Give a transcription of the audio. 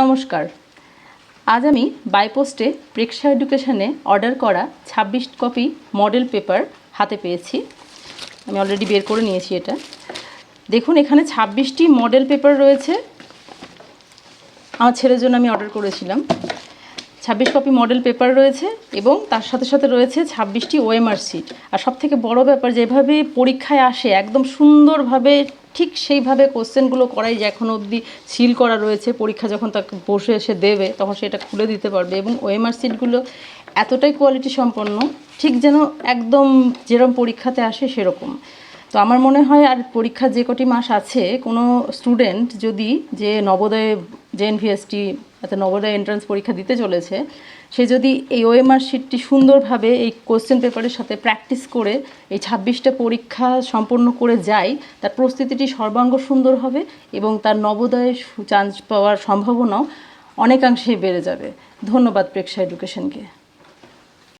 নমস্কার। আজ আমি বাইপোস্টে প্রেক্ষা এডুকেশনে অর্ডার করা ছাব্বিশ কপি মডেল পেপার হাতে পেয়েছি। আমি অলরেডি বের করে নিয়েছি এটা। দেখুন, এখানে ছাব্বিশটি মডেল পেপার রয়েছে। আমার ছেলের জন্য আমি অর্ডার করেছিলাম। ছাব্বিশ কপি মডেল পেপার রয়েছে এবং তার সাথে সাথে রয়েছে ছাব্বিশটি ওএমআর সিট আর সব থেকে বড় ব্যাপার, যেভাবে পরীক্ষায় আসে, একদম সুন্দরভাবে ঠিক সেইভাবে কোশ্চেনগুলো করাই যে এখনও অবধি সিল করা রয়েছে, পরীক্ষা যখন তাকে বসে এসে দেবে, তখন সেটা খুলে দিতে পারবে এবং ওএমআর সিটগুলো এতটাই কোয়ালিটি সম্পন্ন, ঠিক যেন একদম যেরকম পরীক্ষাতে আসে সেরকম। তো আমার মনে হয় আর পরীক্ষা যে কটি মাস আছে, কোনো স্টুডেন্ট যদি যে নবোদয়ে যে এনভিএসটি অর্থাৎ নবোদয় এন্ট্রান্স পরীক্ষা দিতে চলেছে। সে যদি এই ওএমআর শিটটি সুন্দরভাবে এই কোশ্চেন পেপারের সাথে প্র্যাকটিস করে এই ছাব্বিশটা পরীক্ষা সম্পন্ন করে যায়, তার প্রস্তুতিটি সর্বাঙ্গ সুন্দর হবে এবং তার নবোদয়ে চান্স পাওয়ার সম্ভাবনাও অনেকাংশেই বেড়ে যাবে। ধন্যবাদ প্রেক্ষা এডুকেশনকে